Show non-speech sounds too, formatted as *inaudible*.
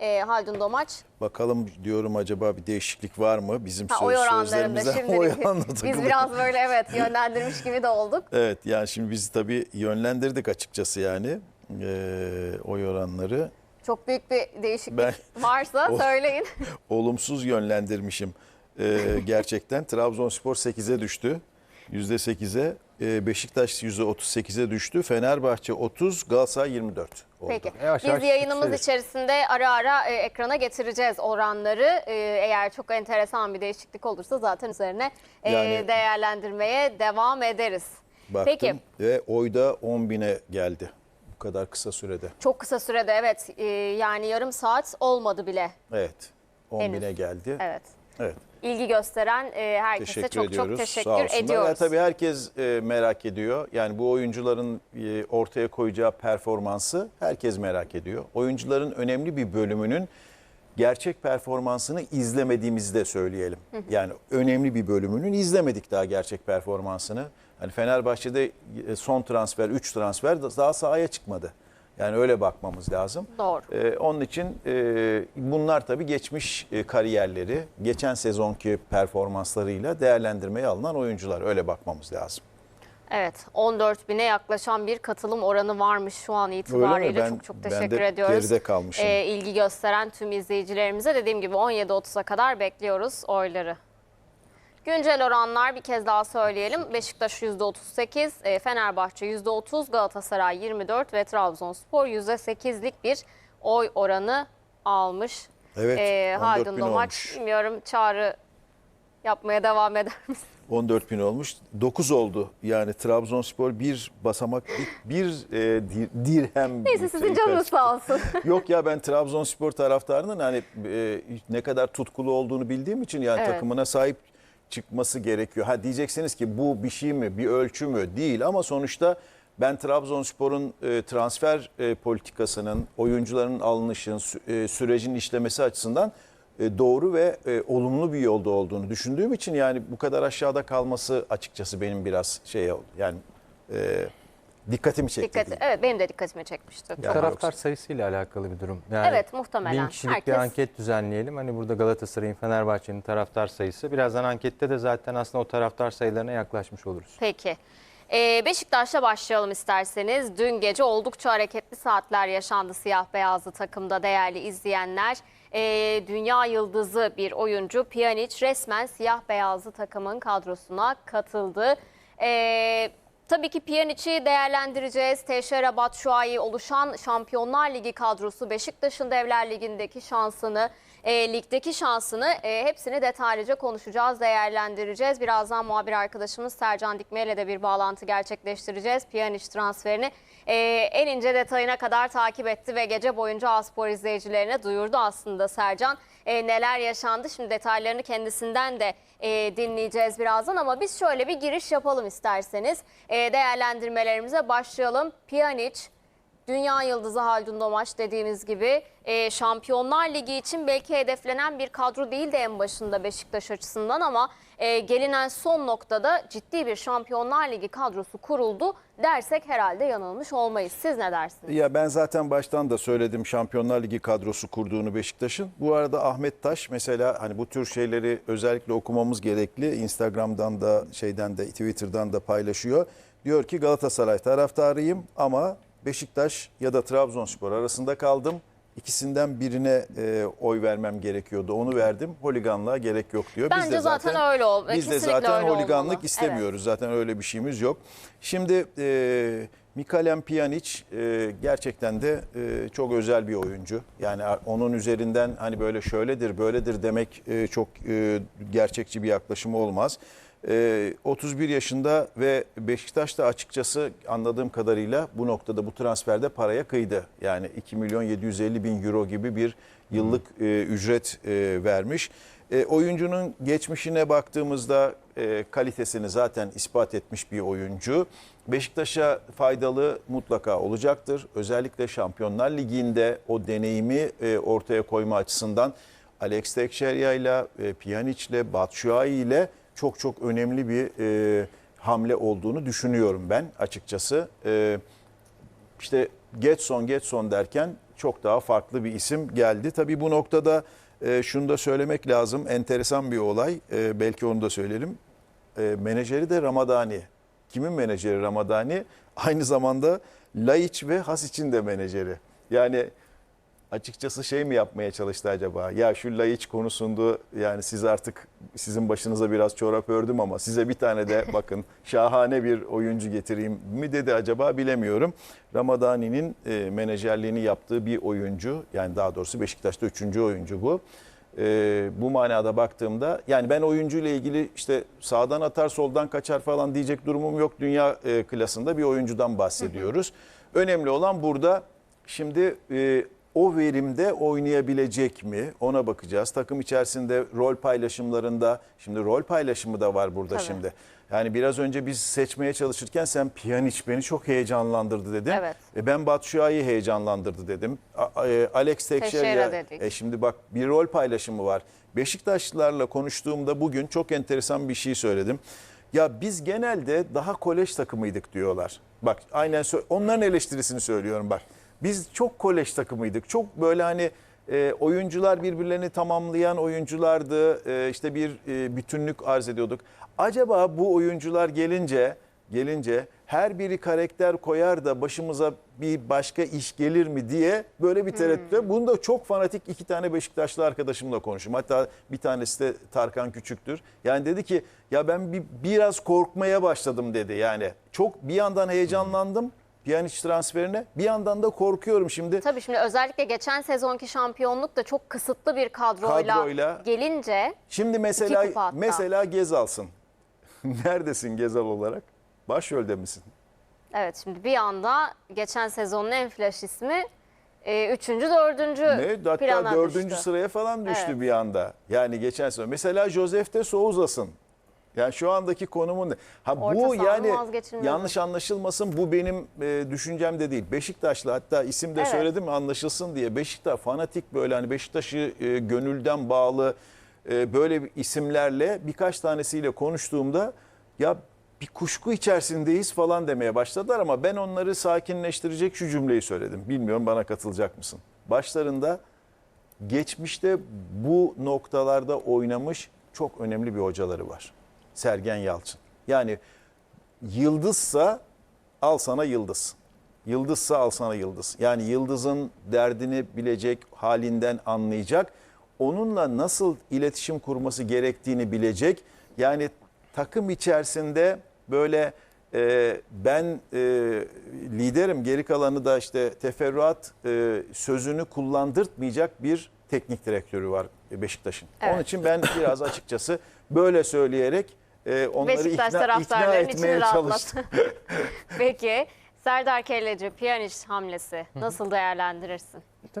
e, Haldun Domaç. Bakalım diyorum acaba bir değişiklik var mı? Bizim Ha, söz, oy *laughs* oy oranına biz biraz böyle evet yönlendirmiş gibi de olduk. Evet yani şimdi biz tabii yönlendirdik açıkçası yani ee, oy oranları. Çok büyük bir değişiklik Ben- varsa *laughs* O- söyleyin. *laughs* Olumsuz yönlendirmişim ee, gerçekten. Trabzonspor 8'e düştü. %8'e. Ee, Beşiktaş %38'e düştü. Fenerbahçe 30, Galatasaray 24 oldu. Peki. Yavaş Biz yavaş yayınımız yükseliyor. içerisinde ara ara e, ekrana getireceğiz oranları. E, eğer çok enteresan bir değişiklik olursa zaten üzerine e, Yani- değerlendirmeye devam ederiz. Baktım Peki. ve oyda 10 bine geldi. Bu kadar kısa sürede. Çok kısa sürede evet e, yani yarım saat olmadı bile. Evet 10 Henüz. bine geldi. Evet. Evet. İlgi gösteren e, herkese Teşekkür çok ediyoruz. çok Sağ teşekkür olsunlar. ediyoruz. Ya, tabii herkes e, merak ediyor. Yani bu oyuncuların e, ortaya koyacağı performansı herkes merak ediyor. Oyuncuların önemli bir bölümünün gerçek performansını izlemediğimizi de söyleyelim. Yani önemli bir bölümünün izlemedik daha gerçek performansını. Hani Fenerbahçe'de e, son transfer, 3 transfer daha sahaya çıkmadı. Yani öyle bakmamız lazım. Doğru. Ee, onun için e, bunlar tabii geçmiş e, kariyerleri, geçen sezonki performanslarıyla değerlendirmeye alınan oyuncular. Öyle bakmamız lazım. Evet 14 bine yaklaşan bir katılım oranı varmış şu an itibariyle. Ben- çok çok ben teşekkür de ediyoruz. geride kalmışım. Ee, ilgi gösteren tüm izleyicilerimize dediğim gibi 17.30'a kadar bekliyoruz oyları. Güncel oranlar bir kez daha söyleyelim. Beşiktaş %38, e, Fenerbahçe %30, Galatasaray 24 ve Trabzonspor %8'lik bir oy oranı almış. Evet, Ee, 14 Haldun bin Domaç bilmiyorum çağrı yapmaya devam eder misin? 14 bin olmuş. 9 oldu. Yani Trabzonspor bir basamak, bir, bir e, dir- dirhem. Neyse sizin canınız sağ olsun. *laughs* Yok ya ben Trabzonspor taraftarının hani e, ne kadar tutkulu olduğunu bildiğim için yani Evet. takımına sahip çıkması gerekiyor. Ha diyeceksiniz ki bu bir şey mi, bir ölçü mü? Değil ama sonuçta ben Trabzonspor'un e, transfer e, politikasının, oyuncuların alınışın, sü- e, sürecin işlemesi açısından e, doğru ve e, olumlu bir yolda olduğunu düşündüğüm için yani bu kadar aşağıda kalması açıkçası benim biraz şey oldu. Yani e, dikkatimi çekti. Dikkat, diyeyim. evet benim de dikkatimi çekmişti. Yani Taraftar yoksa- sayısıyla alakalı bir durum. Yani Evet, muhtemelen. Bin kişilik Herkes- bir anket düzenleyelim. Hani burada Galatasaray'ın, Fenerbahçe'nin taraftar sayısı. Birazdan ankette de zaten aslında o taraftar sayılarına yaklaşmış oluruz. Peki. Ee, Beşiktaş'la başlayalım isterseniz. Dün gece oldukça hareketli saatler yaşandı siyah beyazlı takımda değerli izleyenler. Ee, dünya yıldızı bir oyuncu Pjanic resmen siyah beyazlı takımın kadrosuna katıldı. Ee, tabii ki Pjanic'i değerlendireceğiz. Teşere Batshuayi oluşan Şampiyonlar Ligi kadrosu Beşiktaş'ın Devler Ligi'ndeki şansını, e, ligdeki şansını e, hepsini detaylıca konuşacağız, değerlendireceğiz. Birazdan muhabir arkadaşımız Sercan Dikme ile de bir bağlantı gerçekleştireceğiz. Pjanic transferini e, en ince detayına kadar takip etti ve gece boyunca Aspor izleyicilerine duyurdu aslında Sercan. E, neler yaşandı şimdi detaylarını kendisinden de e, dinleyeceğiz birazdan ama biz şöyle bir giriş yapalım isterseniz. E, değerlendirmelerimize başlayalım. Pjanic Dünya yıldızı Haldun Domaç dediğimiz gibi e, Şampiyonlar Ligi için belki hedeflenen bir kadro değildi en başında Beşiktaş açısından ama e, gelinen son noktada ciddi bir Şampiyonlar Ligi kadrosu kuruldu dersek herhalde yanılmış olmayız. Siz ne dersiniz? Ya ben zaten baştan da söyledim Şampiyonlar Ligi kadrosu kurduğunu Beşiktaş'ın. Bu arada Ahmet Taş mesela hani bu tür şeyleri özellikle okumamız gerekli. Instagram'dan da şeyden de Twitter'dan da paylaşıyor. Diyor ki Galatasaray taraftarıyım ama Beşiktaş ya da Trabzonspor arasında kaldım. İkisinden birine e, oy vermem gerekiyordu. Onu verdim. Holiganlığa gerek yok diyor. Bence zaten öyle ol- Biz de zaten holiganlık olmalı. istemiyoruz. Zaten öyle bir şeyimiz yok. Şimdi e, Mikalem Pjanic e, gerçekten de e, çok özel bir oyuncu. Yani onun üzerinden hani böyle şöyledir böyledir demek e, çok e, gerçekçi bir yaklaşım olmaz. E, 31 yaşında ve Beşiktaş da açıkçası anladığım kadarıyla bu noktada bu transferde paraya kıydı. Yani 2 milyon 750 bin euro gibi bir yıllık e, ücret e, vermiş. E, oyuncunun geçmişine baktığımızda e, kalitesini zaten ispat etmiş bir oyuncu. Beşiktaş'a faydalı mutlaka olacaktır. Özellikle Şampiyonlar Ligi'nde o deneyimi e, ortaya koyma açısından Alex Tekşerya ile Pjanic ile Batshuayi ile çok çok önemli bir e, hamle olduğunu düşünüyorum ben açıkçası. E, işte Getson Getson derken çok daha farklı bir isim geldi. Tabii bu noktada e, şunu da söylemek lazım. Enteresan bir olay. E, belki onu da söyleyelim. E, menajeri de Ramadani. Kimin menajeri Ramadani? Aynı zamanda Laiç ve Hasic'in de menajeri. Yani açıkçası şey mi yapmaya çalıştı acaba? Ya şu Laiç konusunda yani siz artık sizin başınıza biraz çorap ördüm ama size bir tane de *laughs* bakın şahane bir oyuncu getireyim mi dedi acaba bilemiyorum. Ramadani'nin e, menajerliğini yaptığı bir oyuncu yani daha doğrusu Beşiktaş'ta üçüncü oyuncu bu. E, bu manada baktığımda yani ben oyuncuyla ilgili işte sağdan atar soldan kaçar falan diyecek durumum yok. Dünya e, klasında bir oyuncudan bahsediyoruz. Önemli olan burada şimdi e, o verimde oynayabilecek mi ona bakacağız. Takım içerisinde rol paylaşımlarında şimdi rol paylaşımı da var burada Tabii. şimdi. Yani biraz önce biz seçmeye çalışırken sen Pjanic beni çok heyecanlandırdı dedin. Evet. E ben Batshuayi heyecanlandırdı dedim. A- e, Alex. Teixeira dedik. E şimdi bak bir rol paylaşımı var. Beşiktaşlılarla konuştuğumda bugün çok enteresan bir şey söyledim. Ya biz genelde daha kolej takımıydık diyorlar. Bak aynen onların eleştirisini söylüyorum bak. Biz çok kolej takımıydık. Çok böyle hani e, oyuncular birbirlerini tamamlayan oyunculardı. E, işte bir e, bütünlük arz ediyorduk. Acaba bu oyuncular gelince gelince her biri karakter koyar da başımıza bir başka iş gelir mi diye böyle bir tereddütte. Bunu da çok fanatik iki tane Beşiktaşlı arkadaşımla konuştum. Hatta bir tanesi de Tarkan Küçüktür. Yani dedi ki ya ben bir, biraz korkmaya başladım dedi. Yani çok bir yandan heyecanlandım Pjanic transferine bir yandan da korkuyorum şimdi. Tabii şimdi özellikle geçen sezonki şampiyonluk da çok kısıtlı bir kadroyla, Kadroyla. gelince Şimdi mesela mesela Gezal'sın. *laughs* Neredesin Gezal olarak? Başrolde misin? evet şimdi bir anda geçen sezonun en flash ismi e, üçüncü, dördüncü Ne? Hatta dördüncü düştü. sıraya falan düştü Evet. bir anda. Yani geçen sene. Mesela Josef de Souza'sın. Yani şu andaki konumun ne? Ha Orta bu yani yanlış anlaşılmasın bu benim e, düşüncem de değil. Beşiktaşlı hatta isim de Evet. söyledim anlaşılsın diye. Beşiktaş fanatik böyle hani Beşiktaş'ı e, gönülden bağlı e, böyle isimlerle birkaç tanesiyle konuştuğumda ya bir kuşku içerisindeyiz falan demeye başladılar ama ben onları sakinleştirecek şu cümleyi söyledim. Bilmiyorum bana katılacak mısın? Başlarında geçmişte bu noktalarda oynamış çok önemli bir hocaları var. Sergen Yalçın. Yani yıldızsa al sana yıldız. Yıldızsa al sana yıldız. Yani yıldızın derdini bilecek, halinden anlayacak. Onunla nasıl iletişim kurması gerektiğini bilecek. Yani takım içerisinde böyle e, ben e, liderim geri kalanı da işte teferruat e, sözünü kullandırtmayacak bir teknik direktörü var Beşiktaş'ın. Evet. Onun için ben biraz açıkçası böyle söyleyerek e, onları Beşiktaş ikna, ikna içini etmeye çalıştım. rahatlat. *laughs* Peki Serdar Kelleci Pjanic hamlesi nasıl değerlendirirsin?